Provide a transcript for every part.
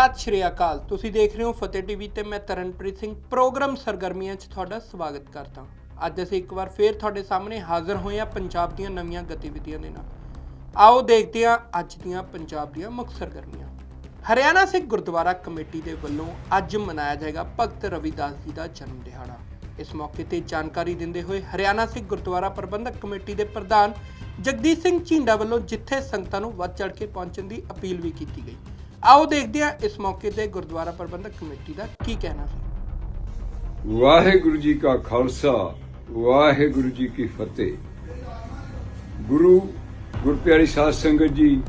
ਸਤਿ ਸ਼੍ਰੀ ਅਕਾਲ। ਤੁਸੀਂ ਦੇਖ ਰਹੇ ਹੋ ਫਤਿਹ ਟੀਵੀ ਤੇ ਮੈਂ ਤਰਨਪ੍ਰੀਤ ਸਿੰਘ। ਪ੍ਰੋਗਰਾਮ ਸਰਗਰਮੀਆਂ 'ਚ ਤੁਹਾਡਾ ਸਵਾਗਤ ਕਰਦਾ ਅੱਜ ਅਸੀਂ ਇੱਕ ਵਾਰ ਫੇਰ ਤੁਹਾਡੇ ਸਾਹਮਣੇ ਹਾਜ਼ਰ ਹੋਏ ਹਾਂ ਪੰਜਾਬ ਦੀਆਂ ਨਵੀਆਂ ਗਤੀਵਿਧੀਆਂ ਦੇ ਨਾਲ। ਆਓ ਦੇਖਦੇ ਹਾਂ ਅੱਜ ਦੀਆਂ ਪੰਜਾਬ ਦੀਆਂ ਮੁੱਖ ਸਰਗਰਮੀਆਂ। ਹਰਿਆਣਾ ਸਿੱਖ ਗੁਰਦੁਆਰਾ ਕਮੇਟੀ ਦੇ ਵੱਲੋਂ ਅੱਜ ਮਨਾਇਆ ਜਾਏਗਾ ਭਗਤ ਰਵਿਦਾਸ ਜੀ ਦਾ ਜਨਮ ਦਿਹਾੜਾ। ਇਸ ਮੌਕੇ ਤੇ ਜਾਣਕਾਰੀ ਦਿੰਦੇ ਹੋਏ ਹਰਿਆਣਾ ਸਿੱਖ ਗੁਰਦੁਆਰਾ ਪ੍ਰਬੰਧਕ ਕਮੇਟੀ ਦੇ ਪ੍ਰਧਾਨ ਜਗਦੀਸ਼ ਸਿੰਘ ਝੀਂਡਾ ਵੱਲੋਂ ਜਿੱਥੇ ਸੰਗਤਾਂ ਨੂੰ ਵੱਧ ਚੜ ਕੇ ਪਹੁੰਚਣ ਦੀ ਅਪੀਲ ਵੀ ਕੀਤੀ ਗਈ। ਆਓ ਦੇਖਦੇ ਹਾਂ ਇਸ ਮੌਕੇ ਤੇ ਗੁਰਦੁਆਰਾ ਪ੍ਰਬੰਧਕ ਕਮੇਟੀ ਦਾ ਕੀ ਕਹਿਣਾ ਸੀ। ਵਾਹਿਗੁਰੂ ਜੀ ਕਾ ਖਾਲਸਾ, ਵਾਹਿਗੁਰੂ ਜੀ ਕੀ ਫਤਿਹ। ਗੁਰੂ ਗੁਰਪਿਆਰੀ ਸਾਧ ਸੰਗਤ ਜੀ,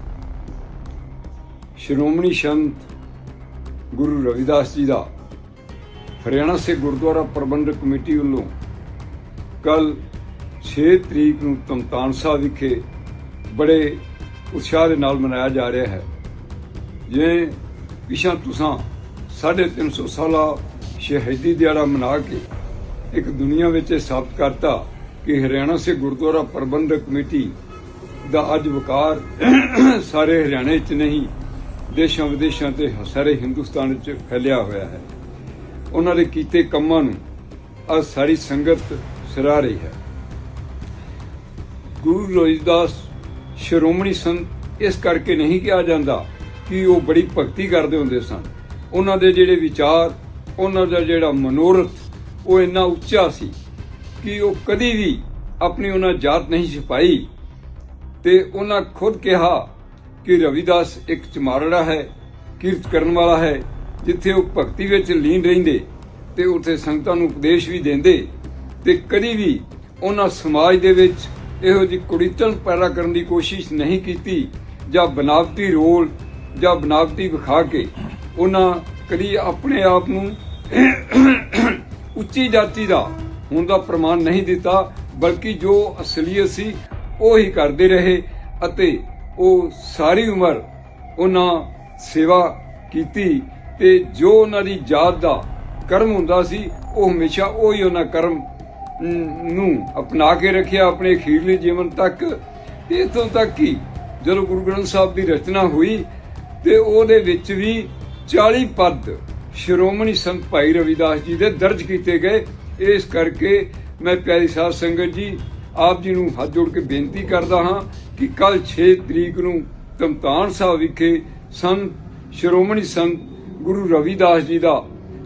ਸ਼੍ਰੋਮਣੀ ਸੰਤ ਗੁਰੂ ਰਵਿਦਾਸ ਜੀ ਦਾ ਹਰਿਆਣਾ ਸੇ ਗੁਰਦੁਆਰਾ ਪ੍ਰਬੰਧਕ ਕਮੇਟੀ ਵੱਲੋਂ ਕੱਲ 6 ਤਰੀਕ ਨੂੰ ਤਮਤਾਨ ਸਾਹਿਬ ਵਿਖੇ ਬੜੇ ਉਤਸ਼ਾਹ ਦੇ ਨਾਲ ਮਨਾਇਆ ਜਾ ਰਿਹਾ ਹੈ। ਜਿਵੇਂ ਪਿਛਾ ਤੁਸਾਂ 350 ਸਾਲਾ ਸ਼ਹੀਦੀ ਦਿਹਾੜਾ ਮਨਾ ਕੇ ਇੱਕ ਦੁਨੀਆ ਵਿੱਚ ਇਹ ਸਾਬਤ ਕਰਤਾ ਕਿ ਹਰਿਆਣਾ ਸੇ ਗੁਰਦੁਆਰਾ ਪ੍ਰਬੰਧਕ ਕਮੇਟੀ ਦਾ ਅੱਜ ਵਕਾਰ ਸਾਰੇ ਹਰਿਆਣੇ 'ਚ ਨਹੀਂ, ਦੇਸ਼ਾਂ ਵਿਦੇਸ਼ਾਂ ਤੇ ਸਾਰੇ ਹਿੰਦੁਸਤਾਨ 'ਚ ਫੈਲਿਆ ਹੋਇਆ ਹੈ। ਉਹਨਾਂ ਦੇ ਕੀਤੇ ਕੰਮਾਂ ਨੂੰ ਅੱਜ ਸਾਰੀ ਸੰਗਤ ਸਰਾਹ ਰਹੀ ਹੈ। ਗੁਰੂ ਰਵਿਦਾਸ ਸ਼੍ਰੋਮਣੀ ਸੰਤ ਇਸ ਕਰਕੇ ਨਹੀਂ ਕਿਹਾ ਜਾਂਦਾ ਕਿ ਉਹ ਬੜੀ ਭਗਤੀ ਕਰਦੇ ਹੁੰਦੇ ਸਨ। ਉਹਨਾਂ ਦੇ ਜਿਹੜੇ ਵਿਚਾਰ, ਉਹਨਾਂ ਦਾ ਜਿਹੜਾ ਮਨੋਰਥ, ਉਹ ਇੰਨਾ ਉੱਚਾ ਸੀ ਕਿ ਉਹ ਕਦੀ ਵੀ ਆਪਣੀ ਉਹਨਾਂ ਜਾਤ ਨਹੀਂ ਛਪਾਈ। ਤੇ ਉਹਨਾਂ ਖੁਦ ਕਿਹਾ ਕਿ ਰਵਿਦਾਸ ਇੱਕ ਚਮਾਰੜਾ ਹੈ, ਕੀਰਤ ਕਰਨ ਵਾਲਾ ਹੈ, ਜਿੱਥੇ ਉਹ ਭਗਤੀ ਵਿੱਚ ਲੀਨ ਰਹਿੰਦੇ ਤੇ ਉੱਥੇ ਸੰਗਤਾਂ ਨੂੰ ਉਪਦੇਸ਼ ਵੀ ਦਿੰਦੇ ਤੇ ਕਦੀ ਵੀ ਉਹਨਾਂ ਸਮਾਜ ਦੇ ਵਿੱਚ ਇਹੋ ਜਿਹੀ ਕੁੜੀਤਨ ਪੈਦਾ ਕਰਨ ਦੀ ਕੋਸ਼ਿਸ਼ ਨਹੀਂ ਕੀਤੀ ਜਾਂ ਬਨਾਵਟੀ ਰੋਲ ਜਾਂ ਬਨਾਵਟੀ ਵਿਖਾ ਕੇ ਉਹਨਾਂ ਕਦੀ ਆਪਣੇ ਆਪ ਨੂੰ ਉੱਚੀ ਜਾਤੀ ਦਾ ਹੋਣ ਦਾ ਪ੍ਰਮਾਣ ਨਹੀਂ ਦਿੱਤਾ, ਬਲਕਿ ਜੋ ਅਸਲੀਅਤ ਸੀ ਉਹ ਹੀ ਕਰਦੇ ਰਹੇ ਅਤੇ ਉਹ ਸਾਰੀ ਉਮਰ ਉਹਨਾਂ ਸੇਵਾ ਕੀਤੀ ਤੇ ਜੋ ਉਹਨਾਂ ਦੀ ਜਾਤ ਦਾ ਕਰਮ ਹੁੰਦਾ ਸੀ, ਉਹ ਹਮੇਸ਼ਾ ਉਹ ਹੀ ਉਹਨਾਂ ਕਰਮ ਨੂੰ ਅਪਣਾ ਕੇ ਰੱਖਿਆ ਆਪਣੇ ਅਖੀਰਲੇ ਜੀਵਨ ਤੱਕ। ਤੇ ਇਥੋਂ ਤੱਕ ਕਿ ਜਦੋਂ ਗੁਰੂ ਗ੍ਰੰਥ ਸਾਹਿਬ ਦੀ ਰਚਨਾ ਹੋਈ ਤੇ ਉਹਦੇ ਵਿੱਚ ਵੀ 40 ਪਦ ਸ਼੍ਰੋਮਣੀ ਸੰਤ ਭਾਈ ਰਵਿਦਾਸ ਜੀ ਦੇ ਦਰਜ ਕੀਤੇ ਗਏ। ਇਸ ਕਰਕੇ ਮੈਂ ਪਿਆਰੀ ਸਾਧ ਸੰਗਤ ਜੀ, ਆਪ ਜੀ ਨੂੰ ਹੱਥ ਜੋੜ ਕੇ ਬੇਨਤੀ ਕਰਦਾ ਹਾਂ ਕਿ ਕੱਲ 6 ਤਰੀਕ ਨੂੰ ਤਮਤਾਨ ਸਾਹਿਬ ਵਿਖੇ ਸੰਤ, ਸ਼੍ਰੋਮਣੀ ਸੰਤ ਗੁਰੂ ਰਵਿਦਾਸ ਜੀ ਦਾ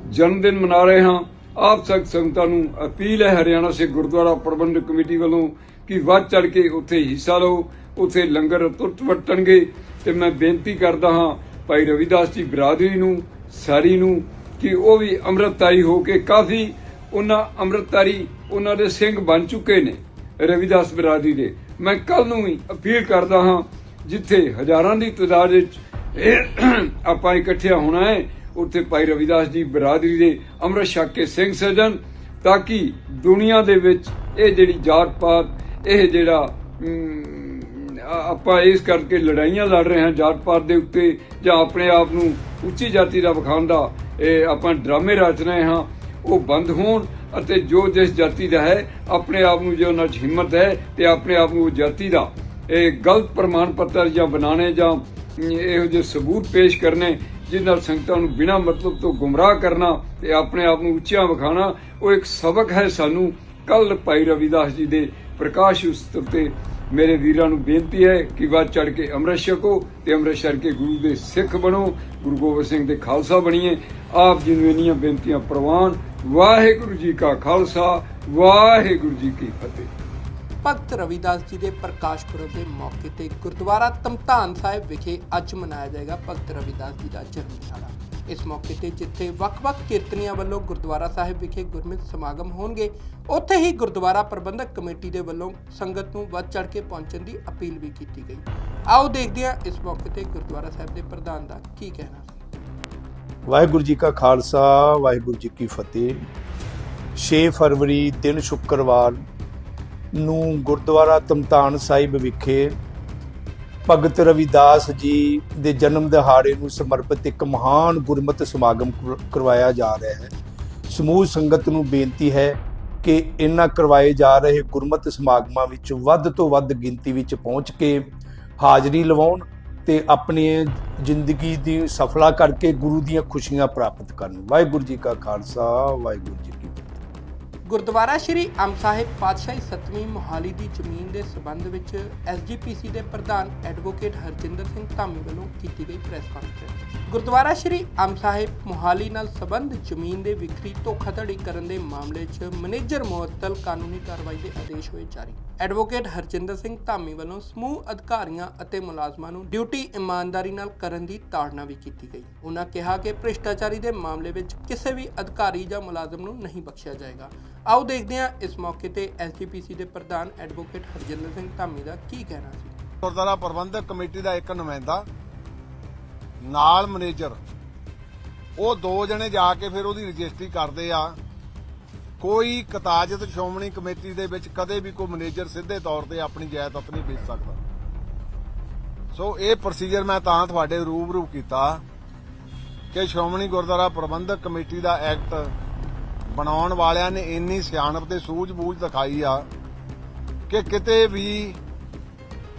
ਜਨਮ ਦਿਨ ਮਨਾ ਰਹੇ ਹਾਂ। ਆਪ ਸਖਤ ਸੰਗਤਾਂ ਨੂੰ ਅਪੀਲ ਹੈ ਹਰਿਆਣਾ ਸੇ ਗੁਰਦੁਆਰਾ ਪ੍ਰਬੰਧਕ ਕਮੇਟੀ ਵੱਲੋਂ ਕਿ ਵੱਧ ਚੜ ਕੇ ਉੱਥੇ ਹਿੱਸਾ ਲਓ, ਉੱਥੇ ਲੰਗਰ ਤੁਰਤ ਵਰਤਣਗੇ। ਤੇ ਮੈਂ ਬੇਨਤੀ ਕਰਦਾ ਹਾਂ ਭਾਈ ਰਵਿਦਾਸ ਜੀ ਬਰਾਦਰੀ ਨੂੰ, ਸਾਰੀ ਨੂੰ, ਕਿ ਉਹ ਵੀ ਅੰਮ੍ਰਿਤਧਾਰੀ ਹੋ ਕੇ ਕਾਫੀ ਉਹਨਾਂ ਅੰਮ੍ਰਿਤਧਾਰੀ ਉਹਨਾਂ ਦੇ ਸਿੰਘ ਬਣ ਚੁੱਕੇ ਨੇ, ਰਵਿਦਾਸ ਬਰਾਦਰੀ ਦੇ। ਮੈਂ ਕੱਲ ਨੂੰ ਵੀ ਅਪੀਲ ਕਰਦਾ ਹਾਂ, ਜਿੱਥੇ ਹਜ਼ਾਰਾਂ ਦੀ ਤਾਦਾਦ ਵਿੱਚ ਆਪਾਂ ਇਕੱਠਿਆ ਹੋਣਾ ਹੈ, ਉੱਥੇ ਭਾਈ ਰਵਿਦਾਸ ਜੀ ਬਰਾਦਰੀ ਦੇ ਅੰਮ੍ਰਿਤ ਛਕ ਕੇ ਸਿੰਘ ਸਜਣ, ਤਾਂ ਕਿ ਦੁਨੀਆ ਦੇ ਵਿੱਚ ਇਹ ਜਿਹੜੀ ਜਾਤ ਪਾਤ ਇਹ ਜਿਹੜਾ ਆਪਾਂ ਇਸ ਕਰਕੇ ਲੜਾਈਆਂ ਲੜ ਰਹੇ ਹਾਂ ਜਾਤ ਪਾਤ ਦੇ ਉੱਤੇ ਜਾਂ ਆਪਣੇ ਆਪ ਨੂੰ ਉੱਚੀ ਜਾਤੀ ਦਾ ਵਿਖਾਉਣ ਦਾ। ਇਹ ਆਪਾਂ ਡਰਾਮੇ ਰਚ ਰਹੇ ਹਾਂ। ਉਹ ਬੰਦ ਹੋਣ ਅਤੇ ਜੋ ਜਿਸ ਜਾਤੀ ਦਾ ਹੈ, ਆਪਣੇ ਆਪ ਨੂੰ ਜੋ ਉਹਨਾਂ 'ਚ ਹਿੰਮਤ ਹੈ ਤੇ ਆਪਣੇ ਆਪ ਨੂੰ ਉਹ ਜਾਤੀ ਦਾ। ਇਹ ਗਲਤ ਪ੍ਰਮਾਣ ਪੱਤਰ ਜਾਂ ਬਣਾਣੇ ਜਾਂ ਇਹੋ ਜਿਹੇ ਸਬੂਤ ਪੇਸ਼ ਕਰਨੇ ਜਿਸ ਨਾਲ ਸੰਗਤਾਂ ਨੂੰ ਬਿਨਾਂ ਮਤਲਬ ਤੋਂ ਗੁੰਮਰਾਹ ਕਰਨਾ ਤੇ ਆਪਣੇ ਆਪ ਨੂੰ ਉੱਚਾ ਵਿਖਾਣਾ ਉਹ ਇੱਕ ਸਬਕ ਹੈ ਸਾਨੂੰ। ਕੱਲ ਭਾਈ ਰਵਿਦਾਸ ਜੀ ਦੇ ਪ੍ਰਕਾਸ਼ ਉਤਸਵ ਤੇ ਮੇਰੇ ਵੀਰਾਂ ਨੂੰ ਬੇਨਤੀ ਹੈ ਕਿ ਵੱਧ ਚੜ ਕੇ ਅੰਮ੍ਰਿਤ ਛਕੋ ਤੇ ਅੰਮ੍ਰਿਤ ਛਕ ਕੇ ਗੁਰੂ ਦੇ ਸਿੱਖ ਬਣੋ, ਗੁਰੂ ਗੋਬਿੰਦ ਸਿੰਘ ਦੇ ਖਾਲਸਾ ਬਣੀਏ। ਆਪ ਜੀ ਨੂੰ ਇੰਨੀਆਂ ਬੇਨਤੀਆਂ ਪ੍ਰਵਾਨ। ਵਾਹਿਗੁਰੂ ਜੀ ਕਾ ਖਾਲਸਾ, ਵਾਹਿਗੁਰੂ ਜੀ ਕੀ ਫਤਿਹ। ਭਗਤ ਰਵਿਦਾਸ ਜੀ ਦੇ ਪ੍ਰਕਾਸ਼ ਪੁਰਬ ਦੇ ਮੌਕੇ ਤੇ ਗੁਰਦੁਆਰਾ ਤਮਤਾਨ ਸਾਹਿਬ ਵਿਖੇ ਅੱਜ ਮਨਾਇਆ ਜਾਏਗਾ ਭਗਤ ਰਵਿਦਾਸ ਜੀ ਦਾ ਜਨਮ ਦਿਹਾੜਾ ਇਸ ਮੌਕੇ ਤੇ ਜਿੱਥੇ ਵੱਖ-ਵੱਖ ਕੀਰਤਨੀਆਂ ਵੱਲੋਂ ਗੁਰਦੁਆਰਾ ਸਾਹਿਬ ਵਿਖੇ ਗੁਰਮਤਿ ਸਮਾਗਮ ਹੋਣਗੇ, ਉੱਥੇ ਹੀ ਗੁਰਦੁਆਰਾ ਪ੍ਰਬੰਧਕ ਕਮੇਟੀ ਦੇ ਵੱਲੋਂ ਸੰਗਤ ਨੂੰ ਵੱਧ ਚੜ ਕੇ ਪਹੁੰਚਣ ਦੀ ਅਪੀਲ ਵੀ ਕੀਤੀ ਗਈ। ਆਓ ਦੇਖਦੇ ਹਾਂ ਇਸ ਮੌਕੇ ਤੇ ਗੁਰਦੁਆਰਾ ਸਾਹਿਬ ਦੇ ਪ੍ਰਧਾਨ ਦਾ ਕੀ ਕਹਿਣਾ ਸੀ। ਵਾਹਿਗੁਰੂ ਜੀ ਕਾ ਖਾਲਸਾ, ਵਾਹਿਗੁਰੂ ਜੀ ਕੀ ਫਤਿਹ। 6 ਫਰਵਰੀ, ਦਿਨ ਸ਼ੁੱਕਰਵਾਰ ਨੂੰ ਗੁਰਦੁਆਰਾ ਤਮਤਾਨ ਸਾਹਿਬ ਵਿਖੇ ਭਗਤ ਰਵਿਦਾਸ ਜੀ ਦੇ ਜਨਮ ਦਿਹਾੜੇ ਨੂੰ ਸਮਰਪਿਤ ਇੱਕ ਮਹਾਨ ਗੁਰਮਤਿ ਸਮਾਗਮ ਕਰ- ਕਰਵਾਇਆ ਜਾ ਰਿਹਾ ਹੈ। ਸਮੂਹ ਸੰਗਤ ਨੂੰ ਬੇਨਤੀ ਹੈ ਕਿ ਇਹਨਾਂ ਕਰਵਾਏ ਜਾ ਰਹੇ ਗੁਰਮਤਿ ਸਮਾਗਮਾਂ ਵਿੱਚ ਵੱਧ ਤੋਂ ਵੱਧ ਗਿਣਤੀ ਵਿੱਚ ਪਹੁੰਚ ਕੇ ਹਾਜ਼ਰੀ ਲਵਾਉਣ ਤੇ ਆਪਣੀ ਜ਼ਿੰਦਗੀ ਦੀ ਸਫਲਾ ਕਰਕੇ ਗੁਰੂ ਦੀਆਂ ਖੁਸ਼ੀਆਂ ਪ੍ਰਾਪਤ ਕਰਨ। ਵਾਹਿਗੁਰੂ ਜੀ ਕਾ ਖਾਲਸਾ, ਵਾਹਿਗੁਰੂ ਜੀ ਕੀ ਫਤਿਹ। ਗੁਰਦੁਆਰਾ ਸ਼੍ਰੀ ਅੰਬ ਸਾਹਿਬ ਪਾਤਸ਼ਾਹੀ ਸਤਵੀਂ ਮੋਹਾਲੀ ਦੀ ਜ਼ਮੀਨ ਦੇ ਸਬੰਧ ਵਿੱਚ ਐਸਜੀਪੀਸੀ ਦੇ ਪ੍ਰਧਾਨ ਐਡਵੋਕੇਟ ਹਰਜਿੰਦਰ ਸਿੰਘ ਧਾਮੀ ਵੱਲੋਂ ਕੀਤੀ ਗਈ ਪ੍ਰੈਸ ਕਾਨਫਰੰਸ। ਗੁਰਦੁਆਰਾ ਸ਼੍ਰੀ ਅੰਬ ਸਾਹਿਬ ਮੋਹਾਲੀ ਨਾਲ ਸਬੰਧ ਜ਼ਮੀਨ ਦੇ ਵਿਕਰੀ, ਧੋਖਾਧੜੀ ਕਰਨ ਦੇ ਮਾਮਲੇ 'ਚ ਮੈਨੇਜਰ ਮੁਅੱਤਲ ਕਾਨੂੰਨੀ ਕਾਰਵਾਈ ਦੇ ਆਦੇਸ਼ ਹੋਏ ਜਾਰੀ। ਐਡਵੋਕੇਟ ਹਰਜਿੰਦਰ ਸਿੰਘ ਧਾਮੀ ਵੱਲੋਂ ਸਮੂਹ ਅਧਿਕਾਰੀਆਂ ਅਤੇ ਮੁਲਾਜ਼ਮਾਂ ਨੂੰ ਡਿਊਟੀ ਇਮਾਨਦਾਰੀ ਨਾਲ ਕਰਨ ਦੀ ਤਾੜਨਾ ਵੀ ਕੀਤੀ ਗਈ। ਉਹਨਾਂ ਕਿਹਾ ਕਿ ਭ੍ਰਿਸ਼ਟਾਚਾਰੀ ਦੇ ਮਾਮਲੇ ਵਿੱਚ ਕਿਸੇ ਵੀ ਅਧਿਕਾਰੀ ਜਾਂ ਮੁਲਾਜ਼ਮ ਨੂੰ ਨਹੀਂ ਬਖਸ਼ਿਆ ਜਾਏਗਾ। ਆਓ ਦੇਖਦੇ ਹਾਂ ਇਸ ਮੌਕੇ ਤੇ ਐਸਜੀਪੀਸੀ ਦੇ ਪ੍ਰਧਾਨ ਐਡਵੋਕੇਟ ਹਰਜਿੰਦਰ ਸਿੰਘ ਧਾਮੀ ਦਾ ਕੀ ਕਹਿਣਾ ਸੀ। ਗੁਰਦੁਆਰਾ ਪ੍ਰਬੰਧਕ ਕਮੇਟੀ ਦਾ ਇੱਕ ਨੁਮਾਇੰਦਾ ਨਾਲ ਮੈਨੇਜਰ, ਉਹ ਦੋ ਜਣੇ ਜਾ ਕੇ ਫਿਰ ਉਹਦੀ ਰਜਿਸਟਰੀ ਕਰਦੇ ਆ। ਕੋਈ ਕਤਾਜਤ ਸ਼੍ਰੋਮਣੀ ਕਮੇਟੀ ਦੇ ਵਿੱਚ ਕਦੇ ਵੀ ਕੋਈ ਮੈਨੇਜਰ ਸਿੱਧੇ ਤੌਰ ਤੇ ਆਪਣੀ ਜਾਇਦਾਦ ਨਹੀਂ ਵੇਚ ਸਕਦਾ। ਸੋ ਇਹ ਪ੍ਰੋਸੀਜਰ ਮੈਂ ਤਾਂ ਤੁਹਾਡੇ ਰੂਬਰੂ ਕੀਤਾ ਕਿ ਸ਼੍ਰੋਮਣੀ ਗੁਰਦੁਆਰਾ ਪ੍ਰਬੰਧਕ ਕਮੇਟੀ ਦਾ ਐਕਟ ਬਣਾਉਣ ਵਾਲਿਆਂ ਨੇ ਇੰਨੀ ਸਿਆਣਪ ਤੇ ਸੂਝ-ਬੂਝ ਦਿਖਾਈ ਆ ਕਿ ਕਿਤੇ ਵੀ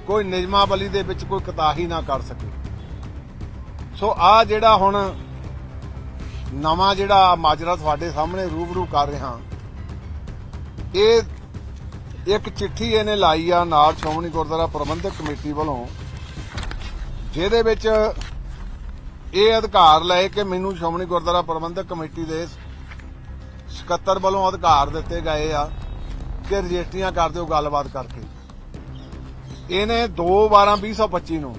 ਕੋਈ ਨਿਯਮਾਵਲੀ ਦੇ ਵਿੱਚ ਕੋਈ ਕਤਾਹੀ ਨਾ ਕਰ ਸਕੇ। ਸੋ ਆ ਜਿਹੜਾ ਹੁਣ ਨਵਾਂ ਜਿਹੜਾ ਮਾਜਰਾ ਤੁਹਾਡੇ ਸਾਹਮਣੇ ਰੂਬਰੂ ਕਰ ਰਿਹਾ, ਇਹ ਇੱਕ ਚਿੱਠੀ ਇਹਨੇ ਲਾਈ ਆ ਨਾਲ ਸ਼੍ਰੋਮਣੀ ਗੁਰਦੁਆਰਾ ਪ੍ਰਬੰਧਕ ਕਮੇਟੀ ਵੱਲੋਂ, ਜਿਹਦੇ ਵਿੱਚ ਇਹ ਅਧਿਕਾਰ ਲਏ ਕਿ ਮੈਨੂੰ ਸ਼੍ਰੋਮਣੀ ਗੁਰਦੁਆਰਾ ਪ੍ਰਬੰਧਕ ਕਮੇਟੀ ਦੇ ਸਕੱਤਰ ਵੱਲੋਂ ਅਧਿਕਾਰ ਦਿੱਤੇ ਗਏ ਆ ਕਿ ਰਜਿਸਟਰੀਆਂ ਕਰ ਦਿਓ ਗੱਲਬਾਤ ਕਰਕੇ। ਇਹਨੇ 2/12/2025 ਨੂੰ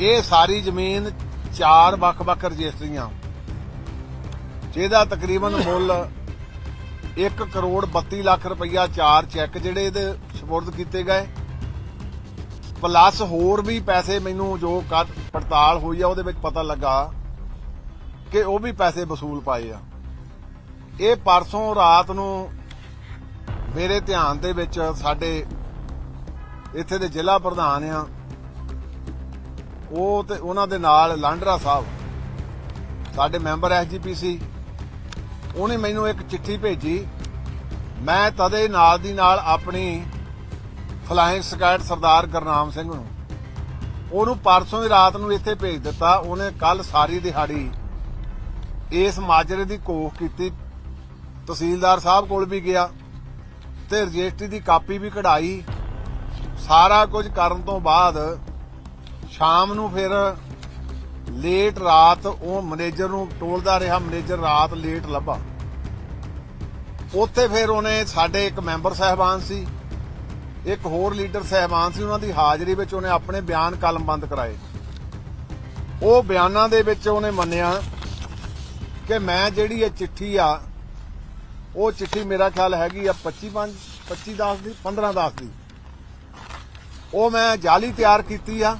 ਇਹ ਸਾਰੀ ਜ਼ਮੀਨ ਚਾਰ ਵੱਖ-ਵੱਖ ਰਜਿਸਟਰੀਆਂ। ਜਿਹਦਾ ਤਕਰੀਬਨ ਮੁੱਲ 1 ਕਰੋੜ 32 ਲੱਖ ਰੁਪਈਆ ਚਾਰ ਚੈੱਕ ਜਿਹੜੇ ਇਹਦੇ ਸਪੁਰਦ ਕੀਤੇ ਗਏ। ਪਲੱਸ ਹੋਰ ਵੀ ਪੈਸੇ ਮੈਨੂੰ ਜੋ ਕੱਢ ਪੜਤਾਲ ਹੋਈ ਆ, ਉਹਦੇ ਵਿੱਚ ਪਤਾ ਲੱਗਾ ਕਿ ਉਹ ਵੀ ਪੈਸੇ ਵਸੂਲ ਪਾਏ ਆ। ਇਹ ਪਰਸੋਂ ਰਾਤ ਨੂੰ ਮੇਰੇ ਧਿਆਨ ਦੇ ਵਿੱਚ ਸਾਡੇ ਇੱਥੇ ਦੇ ਜ਼ਿਲ੍ਹਾ ਪ੍ਰਧਾਨ ਆ ਉਹ ਤੇ ਉਹਨਾਂ ਦੇ ਨਾਲ ਲਾਂਡਰਾ ਸਾਹਿਬ। ਸਾਡੇ ਮੈਂਬਰ ਐਸਜੀਪੀਸੀ ਉਹਨੇ ਮੈਨੂੰ ਇੱਕ ਚਿੱਠੀ ਭੇਜੀ। ਮੈਂ ਤਦੇ ਨਾਲ ਦੀ ਨਾਲ ਆਪਣੀ ਫਲਾਇੰਗ ਸਕੈਟ ਸਰਦਾਰ ਗੁਰਨਾਮ ਸਿੰਘ ਨੂੰ, ਉਹਨੂੰ ਪਰਸੋਂ ਦੀ ਰਾਤ ਨੂੰ ਇੱਥੇ ਭੇਜ ਦਿੱਤਾ। ਉਹਨੇ ਕੱਲ ਸਾਰੀ ਦਿਹਾੜੀ ਇਸ ਮਾਜਰੇ ਦੀ ਕੋਖ ਕੀਤੀ। ਤਹਿਸੀਲਦਾਰ ਸਾਹਿਬ ਕੋਲ ਵੀ ਗਿਆ ਤੇ ਰਜਿਸਟਰੀ ਦੀ ਕਾਪੀ ਵੀ ਕਢਾਈ। ਸਾਰਾ ਕੁਝ ਕਰਨ ਤੋਂ ਬਾਅਦ ਸ਼ਾਮ ਨੂੰ ਫਿਰ ਲੇਟ ਰਾਤ ਉਹ ਮੈਨੇਜਰ ਨੂੰ ਟੋਲਦਾ ਰਿਹਾ ਮੈਨੇਜਰ ਰਾਤ ਲੇਟ ਲੱਭਾ। ਉੱਥੇ ਫਿਰ ਉਹਨੇ ਸਾਡੇ ਇੱਕ ਮੈਂਬਰ ਸਹਿਬਾਨ ਸੀ, ਇੱਕ ਹੋਰ ਲੀਡਰ ਸਹਿਬਾਨ ਸੀ, ਉਹਨਾਂ ਦੀ ਹਾਜ਼ਰੀ ਵਿੱਚ ਉਹਨੇ ਆਪਣੇ ਬਿਆਨ ਕਲਮਬੰਦ ਕਰਾਏ। ਉਹ ਬਿਆਨਾਂ ਦੇ ਵਿੱਚ ਉਹਨੇ ਮੰਨਿਆ ਕਿ ਮੈਂ ਜਿਹੜੀ ਇਹ ਚਿੱਠੀ ਆ, ਉਹ ਚਿੱਠੀ ਮੇਰਾ ਖਿਆਲ ਹੈਗੀ ਆ 25 25 10 ਦੀ 15 10 ਦੀ। ਉਹ ਮੈਂ ਜਾਲੀ ਤਿਆਰ ਕੀਤੀ ਆ।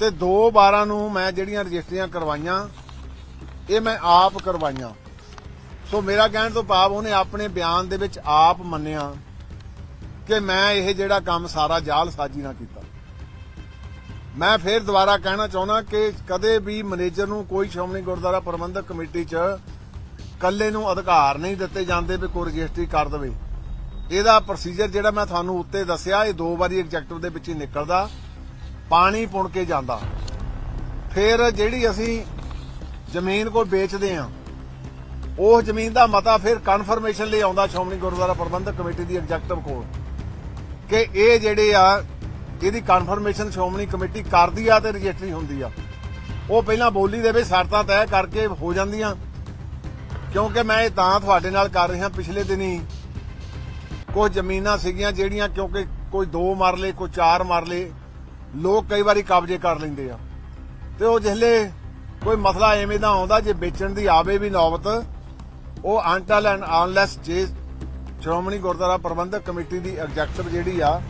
ਤੇ 2 12 ਨੂੰ ਮੈਂ ਜਿਹੜੀਆਂ ਰਜਿਸਟਰੀਆਂ ਕਰਵਾਈਆਂ, ਇਹ ਮੈਂ ਆਪ ਕਰਵਾਈਆਂ। ਸੋ ਮੇਰਾ ਕਹਿਣ ਤੋਂ ਭਾਵ ਉਹਨੇ ਆਪਣੇ ਬਿਆਨ ਦੇ ਵਿੱਚ ਆਪ ਮੰਨਿਆ ਕਿ ਮੈਂ ਇਹ ਜਿਹੜਾ ਕੰਮ ਸਾਰਾ ਜਾਲ ਸਾਜੀ ਨਾਲ ਕੀਤਾ। ਮੈਂ ਫਿਰ ਦੁਬਾਰਾ ਕਹਿਣਾ ਚਾਹੁੰਦਾ ਕਿ ਕਦੇ ਵੀ ਮੈਨੇਜਰ ਨੂੰ ਕੋਈ ਸ਼੍ਰੋਮਣੀ ਗੁਰਦੁਆਰਾ ਪ੍ਰਬੰਧਕ ਕਮੇਟੀ 'ਚ ਕੱਲੇ ਨੂੰ ਅਧਿਕਾਰ ਨਹੀਂ ਦਿੱਤੇ ਜਾਂਦੇ ਵੀ ਕੋਈ ਰਜਿਸਟਰੀ ਕਰ ਦੇਵੇ। ਇਹਦਾ ਪ੍ਰੋਸੀਜਰ ਜਿਹੜਾ ਮੈਂ ਤੁਹਾਨੂੰ ਉੱਤੇ ਦੱਸਿਆ, ਇਹ ਦੋ ਵਾਰੀ ਐਗਜ਼ੈਕਟਿਵ ਦੇ ਵਿੱਚ ਹੀ ਨਿਕਲਦਾ। ਪਾਣੀ ਪੁਣ ਕੇ ਜਾਂਦਾ। ਫਿਰ ਜਿਹੜੀ ਅਸੀਂ ਜ਼ਮੀਨ ਕੋਈ ਵੇਚਦੇ ਆ, ਉਹ ਜ਼ਮੀਨ ਦਾ ਮਤਾ ਫਿਰ ਕਨਫਰਮੇਸ਼ਨ ਲਈ ਆਉਂਦਾ ਸ਼੍ਰੋਮਣੀ ਗੁਰਦੁਆਰਾ ਪ੍ਰਬੰਧਕ ਕਮੇਟੀ ਦੀ ਐਗਜ਼ੈਕਟਿਵ ਕੋਲ ਕਿ ਇਹ ਜਿਹੜੇ ਆ, ਇਹਦੀ ਕਨਫਰਮੇਸ਼ਨ ਸ਼੍ਰੋਮਣੀ ਕਮੇਟੀ ਕਰਦੀ ਆ ਤੇ ਰਜਿਸਟਰੀ ਹੁੰਦੀ ਆ। ਉਹ ਪਹਿਲਾਂ ਬੋਲੀ ਦੇ ਵਿੱਚ ਸ਼ਰਤਾਂ ਤੈਅ ਕਰਕੇ ਹੋ ਜਾਂਦੀਆਂ, ਕਿਉਂਕਿ ਮੈਂ ਇਹ ਤਾਂ ਤੁਹਾਡੇ ਨਾਲ ਕਰ ਰਿਹਾ ਪਿਛਲੇ ਦਿਨੀ। ਕੁਝ ਜ਼ਮੀਨਾਂ ਸੀਗੀਆਂ ਜਿਹੜੀਆਂ ਕਿਉਂਕਿ ਕੋਈ 2 ਮਰਲੇ, ਕੋਈ 4 ਮਰਲੇ ਲੋਕ ਕਈ ਵਾਰੀ ਕਬਜ਼ੇ ਕਰ ਲੈਂਦੇ ਆ। ਤੇ ਉਹ ਜਿਹਲੇ ਕੋਈ ਮਸਲਾ ਐਵੇਂ ਦਾ ਆਉਂਦਾ, ਜੇ ਵੇਚਣ ਦੀ ਆਵੇ ਵੀ ਨੌਬਤ, ਉਹ ਅੰਟਲ ਐਂਡ ਅਨਲੈਸ ਜੇ ਸ਼੍ਰੋਮਣੀ ਗੁਰਦੁਆਰਾ ਪ੍ਰਬੰਧਕ ਕਮੇਟੀ ਦੀ ਐਗਜ਼ੈਕਟਿਵ ਜਿਹੜੀ ਆ,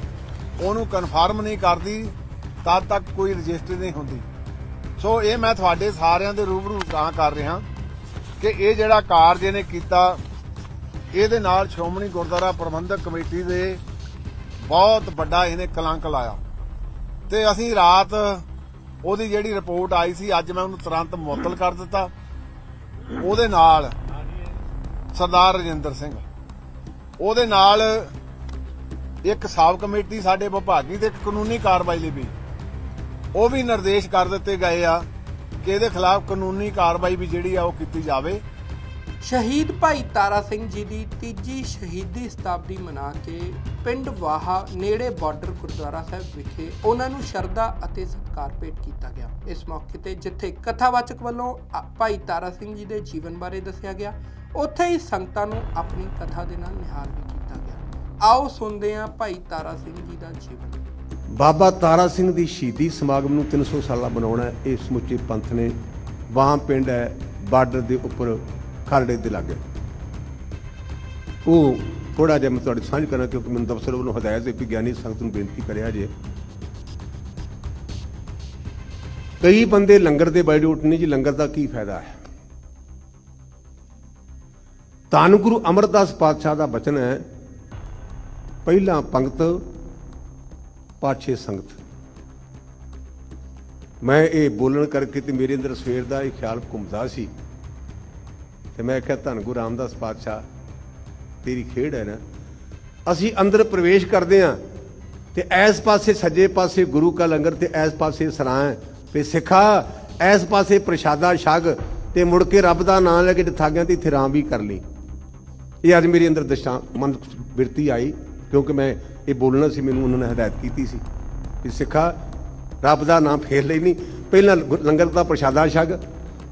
ਉਹਨੂੰ ਕਨਫਰਮ ਨਹੀਂ ਕਰਦੀ, ਤਦ ਤੱਕ ਕੋਈ ਰਜਿਸਟਰੀ ਨਹੀਂ ਹੁੰਦੀ। ਸੋ ਇਹ ਮੈਂ ਤੁਹਾਡੇ ਸਾਰਿਆਂ ਦੇ ਰੂਬਰੂ ਤਾਂ ਕਰ ਰਿਹਾ ਕਿ ਇਹ ਜਿਹੜਾ ਕਾਰਜ ਇਹਨੇ ਕੀਤਾ, ਇਹਦੇ ਨਾਲ ਸ਼੍ਰੋਮਣੀ ਗੁਰਦੁਆਰਾ ਪ੍ਰਬੰਧਕ ਕਮੇਟੀ ਦੇ ਬਹੁਤ ਵੱਡਾ ਇਹਨੇ ਕਲੰਕ ਲਾਇਆ। ਤੇ ਅਸੀਂ ਰਾਤ ਉਹਦੀ ਜਿਹੜੀ ਰਿਪੋਰਟ ਆਈ ਸੀ, ਅੱਜ ਮੈਂ ਉਹਨੂੰ ਤੁਰੰਤ ਮੁਅੱਤਲ ਕਰ ਦਿੱਤਾ। ਉਹਦੇ ਨਾਲ ਸਰਦਾਰ ਰਜਿੰਦਰ ਸਿੰਘ। ਉਹਦੇ ਨਾਲ ਇੱਕ ਸਾਬ ਕਮੇਟੀ, ਸਾਡੇ ਵਿਭਾਗੀ ਤੇ ਇੱਕ ਕਾਨੂੰਨੀ ਕਾਰਵਾਈ ਲਈ ਵੀ। ਉਹ ਵੀ ਨਿਰਦੇਸ਼ ਕਰ ਦਿੱਤੇ ਗਏ ਆ ਕਿ ਇਹਦੇ ਖਿਲਾਫ ਕਾਨੂੰਨੀ ਕਾਰਵਾਈ ਵੀ ਜਿਹੜੀ ਆ ਉਹ ਕੀਤੀ ਜਾਵੇ। ਸ਼ਹੀਦ ਭਾਈ ਤਾਰਾ ਸਿੰਘ ਜੀ ਦੀ ਤੀਜੀ ਸ਼ਹੀਦੀ ਸ਼ਤਾਬਦੀ ਮਨਾ ਕੇ ਪਿੰਡ ਵਾਹਾ ਨੇੜੇ ਬਾਰਡਰ ਗੁਰਦੁਆਰਾ ਸਾਹਿਬ ਵਿਖੇ ਉਹਨਾਂ ਨੂੰ ਸ਼ਰਧਾ ਅਤੇ ਸਤਿਕਾਰ ਭੇਟ ਕੀਤਾ ਗਿਆ। ਇਸ ਮੌਕੇ ਤੇ ਜਿੱਥੇ ਕਥਾਵਾਚਕ ਵੱਲੋਂ ਭਾਈ ਤਾਰਾ ਸਿੰਘ ਜੀ ਦੇ ਜੀਵਨ ਬਾਰੇ ਦੱਸਿਆ ਗਿਆ, ਉੱਥੇ ਹੀ ਸੰਗਤਾਂ ਨੂੰ ਆਪਣੀ ਕਥਾ ਦੇ ਨਾਲ ਨਿਹਾਲ ਵੀ ਕੀਤਾ ਗਿਆ। ਆਓ ਸੁਣਦੇ ਹਾਂ ਭਾਈ ਤਾਰਾ ਸਿੰਘ ਜੀ ਦਾ ਜੀਵਨ। ਬਾਬਾ ਤਾਰਾ ਸਿੰਘ ਦੀ ਸ਼ਹੀਦੀ ਸਮਾਗਮ ਨੂੰ 300 ਸਾਲਾ ਬਣਾਉਣਾ ਇਹ ਸਮੁੱਚੇ ਪੰਥ ਨੇ। ਵਾਹ ਪਿੰਡ ਹੈ, ਬਾਰਡਰ ਦੇ ਉੱਪਰ ਖਰੜੇ ਦੇ ਲਾਗੇ ਉਹ ਥੋੜਾ ਜਿਹਾ ਮੈਂ ਤੁਹਾਡੇ ਸਾਂਝ ਕਰਾਂ ਕਿਉਂਕਿ ਮੈਨੂੰ ਦਫ਼ਤਰ ਵੱਲੋਂ ਹਦਾਇਤ ਹੈ ਕਿ ਗਿਆਨੀ ਸੰਗਤ ਨੂੰ ਬੇਨਤੀ ਕਰਿਆ ਜੇ। ਕਈ ਬੰਦੇ ਲੰਗਰ ਦੇ ਬੜੇ ਉੱਠਨੇ ਜੀ, ਲੰਗਰ ਦਾ ਕੀ ਫਾਇਦਾ ਹੈ? ਧੰਨ ਗੁਰੂ ਅਮਰਦਾਸ ਪਾਤਸ਼ਾਹ ਦਾ ਬਚਨ ਹੈ, ਪਹਿਲਾ ਪੰਕਤ ਪਾਛੇ ਸੰਗਤ। ਮੈਂ ਇਹ ਬੋਲਣ ਕਰਕੇ ਤੇ ਮੇਰੇ ਅੰਦਰ ਸਵੇਰ ਦਾ ਇਹ ਖਿਆਲ ਘੁੰਮਦਾ ਸੀ ਤੇ ਮੈਂ ਕਿਹਾ, ਧੰਨ ਗੁਰੂ ਰਾਮਦਾਸ ਪਾਤਸ਼ਾਹ, ਤੇਰੀ ਖੇਡ ਹੈ ਨਾ। ਅਸੀਂ ਅੰਦਰ ਪ੍ਰਵੇਸ਼ ਕਰਦੇ ਹਾਂ ਤੇ ਇਸ ਪਾਸੇ ਸੱਜੇ ਪਾਸੇ ਗੁਰੂ ਕਾ ਲੰਗਰ ਤੇ ਇਸ ਪਾਸੇ ਸਰਾਂ ਹੈ। ਤੇ ਸਿੱਖਾ ਇਸ ਪਾਸੇ ਪ੍ਰਸ਼ਾਦਾ ਛਕ ਤੇ ਮੁੜ ਕੇ ਰੱਬ ਦਾ ਨਾਮ ਲੈ ਕੇ ਠਾਗਿਆਂ ਤੇ ਇੱਥੇ ਰਾਮ ਵੀ ਕਰ ਲਈ। ਇਹ ਅੱਜ ਮੇਰੇ ਅੰਦਰ ਦਸ਼ਾ ਮਨ ਬਿਰਤੀ ਆਈ, ਕਿਉਂਕਿ ਮੈਂ ਇਹ ਬੋਲਣਾ ਸੀ, ਮੈਨੂੰ ਉਹਨਾਂ ਨੇ ਹਦਾਇਤ ਕੀਤੀ ਸੀ ਕਿ ਸਿੱਖਾ, ਰੱਬ ਦਾ ਨਾਮ ਫੇਰ ਲਈ ਨਹੀਂ। ਪਹਿਲਾਂ ਲੰਗਰ ਦਾ ਪ੍ਰਸ਼ਾਦਾ ਛਕ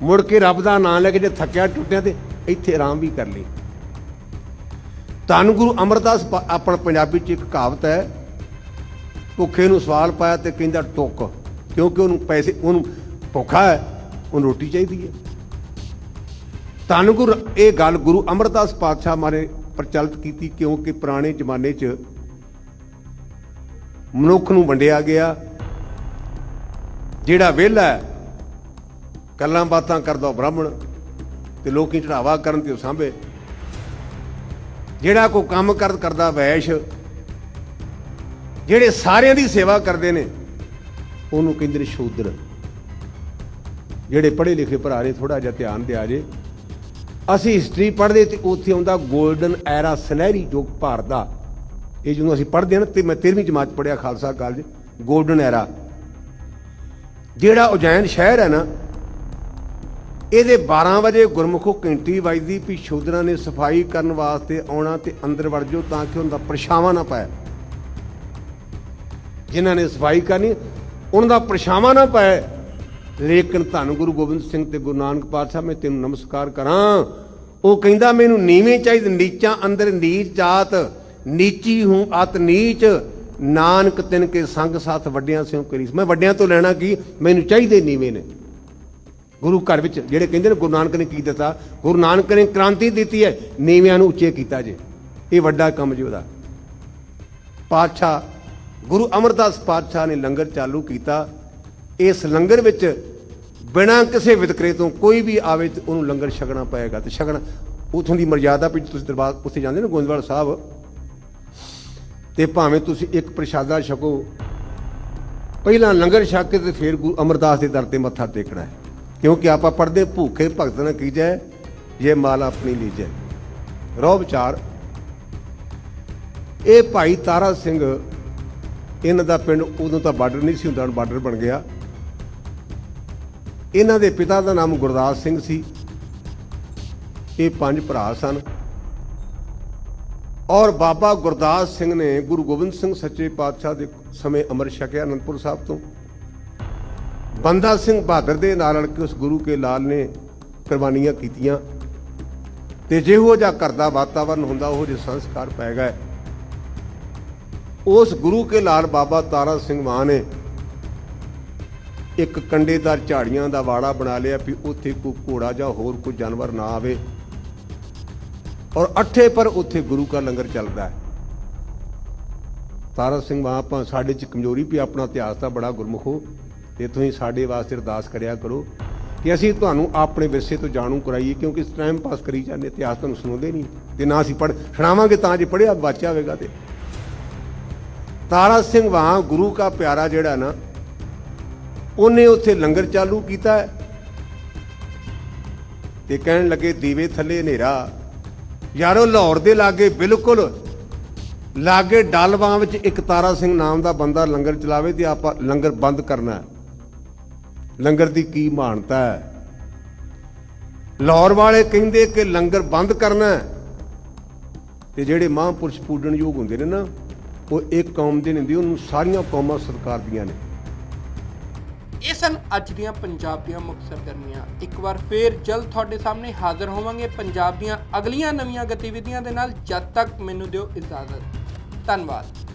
ਮੁੜ ਕੇ ਰੱਬ ਦਾ ਨਾਮ ਲੈ ਕੇ ਜੇ ਥੱਕਿਆ ਟੁੱਟਿਆ ਤੇ ਇੱਥੇ ਆਰਾਮ ਵੀ ਕਰ ਲਈ। ਧੰਨ ਗੁਰੂ ਅਮਰਦਾਸ ਪਾ- ਆਪਣਾ ਪੰਜਾਬੀ ਚ ਇੱਕ ਕਹਾਵਤ ਹੈ, ਭੁੱਖੇ ਨੂੰ ਸਵਾਲ ਪਾਇਆ ਤੇ ਕਹਿੰਦਾ ਟੁੱਕ, ਕਿਉਂਕਿ ਉਹਨੂੰ ਪੈਸੇ, ਉਹਨੂੰ ਭੁੱਖਾ ਹੈ, ਉਹਨੂੰ ਰੋਟੀ ਚਾਹੀਦੀ ਹੈ। ਧੰਨ ਗੁਰ, ਇਹ ਗੱਲ ਗੁਰੂ ਅਮਰਦਾਸ ਪਾਤਸ਼ਾਹ ਮਾਰੇ ਪ੍ਰਚਲਿਤ ਕੀਤੀ, ਕਿਉਂਕਿ ਪੁਰਾਣੇ ਜ਼ਮਾਨੇ 'ਚ ਮਨੁੱਖ ਨੂੰ ਵੰਡਿਆ ਗਿਆ, ਜਿਹੜਾ ਵਿਹਲਾ ਗੱਲਾਂ ਬਾਤਾਂ ਕਰਦਾ ਉਹ ਬ੍ਰਾਹਮਣ ਤੇ ਲੋਕੀ ਚੜਾਵਾ ਕਰਨ ਤੇ ਉਹ ਸਾਂਭੇ। ਜਿਹੜਾ ਕੋ ਕੰਮ ਕਰ ਕਰਦਾ ਵੈਸ਼, ਜਿਹੜੇ ਸਾਰਿਆਂ ਦੀ ਸੇਵਾ ਕਰਦੇ ਨੇ, ਉਹਨੂੰ ਕਹਿੰਦੇ ਨੇ ਸ਼ੂਦਰ। ਜਿਹੜੇ ਪੜ੍ਹੇ ਲਿਖੇ ਭਰਾ ਨੇ ਥੋੜਾ ਜਿਹਾ ਧਿਆਨ ਦਿਆ ਜੇ। ਅਸੀਂ ਹਿਸਟਰੀ ਪੜ੍ਹਦੇ ਤੇ ਉੱਥੇ ਆਉਂਦਾ 골ਡਨ ਐਰਾ ਸਨਹਿਰੀ ਯੁੱਗ ਭਾਰਤ ਦਾ। ਇਹ ਜਦੋਂ ਅਸੀਂ ਪੜ੍ਹਦੇ ਹਾਂ ਨਾ, ਤੇ ਮੈਂ 13ਵੀਂ ਜਮਾਤ ਪੜ੍ਹਿਆ ਖਾਲਸਾ ਕਾਲਜ 골ਡਨ ਐਰਾ ਜਿਹੜਾ ਉਜੈਨ ਸ਼ਹਿਰ ਹੈ ਨਾ ਇਹਦੇ 12 ਵਜੇ ਗੁਰਮੁਖੋ ਘੰਟੀ ਵੱਜਦੀ, ਵੀ ਸ਼ੂਦਰਾਂ ਨੇ ਸਫ਼ਾਈ ਕਰਨ ਵਾਸਤੇ ਆਉਣਾ ਤੇ ਅੰਦਰ ਵੜ ਜਾਓ ਤਾਂ ਕਿ ਉਹਨਾਂ ਦਾ ਪਰਛਾਵਾਂ ਨਾ ਪਾਏ। ਜਿਨ੍ਹਾਂ ਨੇ ਸਫ਼ਾਈ ਕਰਨੀ ਉਹਨਾਂ ਦਾ ਪਰਛਾਵਾਂ ਨਾ ਪਾਏ। ਲੇਕਿਨ ਧੰਨ ਗੁਰੂ ਗੋਬਿੰਦ ਸਿੰਘ ਤੇ ਗੁਰੂ ਨਾਨਕ ਪਾਤਸ਼ਾਹ, ਮੈਂ ਤੈਨੂੰ ਨਮਸਕਾਰ ਕਰਾਂ। ਉਹ ਕਹਿੰਦਾ, ਮੈਨੂੰ ਨੀਵੇਂ ਚਾਹੀਦੇ, ਨੀਚਾਂ ਅੰਦਰ ਨੀਚ ਜਾਤ, ਨੀਚੀ ਹੂੰ ਅਤ ਨੀਚ। ਨਾਨਕ ਤਿਨ ਕੇ ਸੰਗ ਸਾਥ ਵੱਡਿਆਂ ਸਿਓ ਕਰੀ ਮੈਂ ਵੱਡਿਆਂ ਤੋਂ ਲੈਣਾ ਕੀ? ਮੈਨੂੰ ਚਾਹੀਦੇ ਨੀਵੇਂ ਨੇ। ਗੁਰੂ ਘਰ ਵਿੱਚ ਜਿਹੜੇ ਕਹਿੰਦੇ ਨੇ ਗੁਰੂ ਨਾਨਕ ਨੇ ਕੀ ਦਿੱਤਾ, ਗੁਰੂ ਨਾਨਕ ਨੇ ਕ੍ਰਾਂਤੀ ਦਿੱਤੀ ਹੈ, ਨੀਵਿਆਂ ਨੂੰ ਉੱਚੇ ਕੀਤਾ ਜੇ। ਇਹ ਵੱਡਾ ਕੰਮ ਜੀ ਉਹਦਾ। ਪਾਤਸ਼ਾਹ, ਗੁਰੂ ਅਮਰਦਾਸ ਪਾਤਸ਼ਾਹ ਨੇ ਲੰਗਰ ਚਾਲੂ ਕੀਤਾ। ਇਸ ਲੰਗਰ ਵਿੱਚ ਬਿਨਾਂ ਕਿਸੇ ਵਿਤਕਰੇ ਤੋਂ ਕੋਈ ਵੀ ਆਵੇ ਤੇ ਉਹਨੂੰ ਲੰਗਰ ਛਕਣਾ ਪਏਗਾ ਤੇ ਛਕਣਾ, ਉਥੋਂ ਦੀ ਮਰਜ਼ਾਦਾ ਵੀ ਤੁਸੀਂ ਦਰਬਾਰ ਉੱਥੇ ਜਾਂਦੇ ਨਾ ਗੋਇੰਦਵਾਲ ਸਾਹਿਬ। ਤੇ ਭਾਵੇਂ ਤੁਸੀਂ ਇੱਕ ਪ੍ਰਸ਼ਾਦਾ ਛਕੋ, ਪਹਿਲਾਂ ਲੰਗਰ ਛਕ ਕੇ ਤੇ ਫਿਰ ਗੁਰੂ ਅਮਰਦਾਸ ਦੇ ਦਰ ਤੇ ਮੱਥਾ ਟੇਕਣਾ ਹੈ। ਕਿਉਂਕਿ ਆਪਾਂ ਪੜਦੇ ਭੂਖੇ ਭਗਤ ਨਾ ਕੀਜੈ ਇਹ ਮਾਲ ਆਪਣੀ ਲੀਜੈ ਰੋ ਵਿਚਾਰ। ਇਹ ਭਾਈ ਤਾਰਾ ਸਿੰਘ, ਇਹਨਾਂ ਦਾ ਪਿੰਡ ਉਦੋਂ ਤਾਂ ਬਾਰਡਰ ਨਹੀਂ ਸੀ ਹੁੰਦਾ, ਹੁਣ ਬਾਰਡਰ ਬਣ ਗਿਆ। ਇਹਨਾਂ ਦੇ ਪਿਤਾ ਦਾ ਨਾਮ ਗੁਰਦਾਸ ਸਿੰਘ ਸੀ। ਇਹ ਪੰਜ ਭਰਾ ਸਨ। ਔਰ ਬਾਬਾ ਗੁਰਦਾਸ ਸਿੰਘ ਨੇ ਗੁਰੂ ਗੋਬਿੰਦ ਸਿੰਘ ਸੱਚੇ ਪਾਤਸ਼ਾਹ ਦੇ ਸਮੇਂ ਅੰਮ੍ਰਿਤ ਛਕਿਆ ਅਨੰਦਪੁਰ ਸਾਹਿਬ ਤੋਂ। ਬੰਦਾ ਸਿੰਘ ਬਹਾਦਰ ਦੇ ਨਾਲ ਰਲ ਕੇ ਉਸ ਗੁਰੂ ਕੇ ਲਾਲ ਨੇ ਕੁਰਬਾਨੀਆਂ ਕੀਤੀਆਂ। ਤੇ ਜਿਹੋ ਜਿਹਾ ਘਰ ਦਾ ਵਾਤਾਵਰਨ ਹੁੰਦਾ, ਉਹ ਜਿਹੇ ਸੰਸਕਾਰ ਪੈ ਗਏ। ਉਸ ਗੁਰੂ ਕੇ ਲਾਲ ਬਾਬਾ ਤਾਰਾ ਸਿੰਘ ਮਾਂ ਨੇ ਇੱਕ ਕੰਡੇਦਾਰ ਝਾੜੀਆਂ ਦਾ ਵਾੜਾ ਬਣਾ ਲਿਆ ਵੀ ਉੱਥੇ ਕੋਈ ਘੋੜਾ ਜਾਂ ਹੋਰ ਕੋਈ ਜਾਨਵਰ ਨਾ ਆਵੇ। ਔਰ ਅੱਠੇ ਪਰ ਉੱਥੇ ਗੁਰੂ ਦਾ ਲੰਗਰ ਚੱਲਦਾ ਹੈ। ਤਾਰਾ ਸਿੰਘ ਮਾਂ ਆਪਾਂ ਸਾਡੇ ਚ ਕਮਜ਼ੋਰੀ ਵੀ ਆਪਣਾ ਇਤਿਹਾਸ ਦਾ ਬੜਾ ਗੁਰਮੁਖੋ ਤੇ ਤੁਸੀਂ ਸਾਡੇ ਵਾਸਤੇ ਅਰਦਾਸ ਕਰਿਆ ਕਰੋ ਕਿ ਅਸੀਂ ਤੁਹਾਨੂੰ ਆਪਣੇ ਵਿਰਸੇ ਤੋਂ ਜਾਣੂ ਕਰਾਈਏ, ਕਿਉਂਕਿ ਟਾਈਮ ਪਾਸ ਕਰੀ ਜਾਂਦੇ, ਇਤਿਹਾਸ ਤੁਹਾਨੂੰ ਸੁਣਾਉਂਦੇ ਨਹੀਂ। ਤੇ ਨਾ ਅਸੀਂ ਪੜ ਸੁਣਾਵਾਂਗੇ ਤਾਂ ਜੇ ਪੜਿਆ ਬਚਿਆ ਹੋਵੇਗਾ ਤੇ। ਤਾਰਾ ਸਿੰਘ ਵਾਂ ਗੁਰੂ ਦਾ ਪਿਆਰਾ ਜਿਹੜਾ ਨਾ, ਉਹਨੇ ਉੱਥੇ ਲੰਗਰ ਚਾਲੂ ਕੀਤਾ। ਹੈ ਤੇ ਕਹਿਣ ਲੱਗੇ, ਦੀਵੇ ਥੱਲੇ ਹਨੇਰਾ। ਯਾਰੋ, ਲਾਹੌਰ ਦੇ ਲਾਗੇ ਬਿਲਕੁਲ ਲਾਗੇ ਡਲਵਾਂ ਵਿੱਚ ਇੱਕ ਤਾਰਾ ਸਿੰਘ ਨਾਮ ਦਾ ਬੰਦਾ ਲੰਗਰ ਚਲਾਵੇ ਤੇ ਆਪਾਂ ਲੰਗਰ ਬੰਦ ਕਰਨਾ ਹੈ। ਲੰਗਰ ਦੀ ਕੀ ਮਾਨਤਾ ਹੈ? ਲਾਹੌਰ ਵਾਲੇ ਕਹਿੰਦੇ ਕਿ ਲੰਗਰ ਬੰਦ ਕਰਨਾ ਹੈ। ਤੇ ਜਿਹੜੇ ਮਹਾਂਪੁਰਸ਼ ਪੂਜਣਯੋਗ ਹੁੰਦੇ ਨੇ ਨਾ, ਉਹ ਇੱਕ ਕੌਮ ਦੇ ਨਹੀਂ ਉਹਨੂੰ ਸਾਰੀਆਂ ਕੌਮਾਂ ਸਤਿਕਾਰ ਦੀਆਂ ਨੇ। ਇਹ ਸਨ ਅੱਜ ਦੀਆਂ ਪੰਜਾਬ ਦੀਆਂ ਮੁੱਖ ਸਰਗਰਮੀਆਂ। ਇੱਕ ਵਾਰ ਫੇਰ ਜਲਦ ਤੁਹਾਡੇ ਸਾਹਮਣੇ ਹਾਜ਼ਰ ਹੋਵਾਂਗੇ ਪੰਜਾਬ ਦੀਆਂ ਅਗਲੀਆਂ ਨਵੀਆਂ ਗਤੀਵਿਧੀਆਂ ਦੇ ਨਾਲ। ਜਦ ਤੱਕ ਮੈਨੂੰ ਦਿਓ ਇਜਾਜ਼ਤ। ਧੰਨਵਾਦ।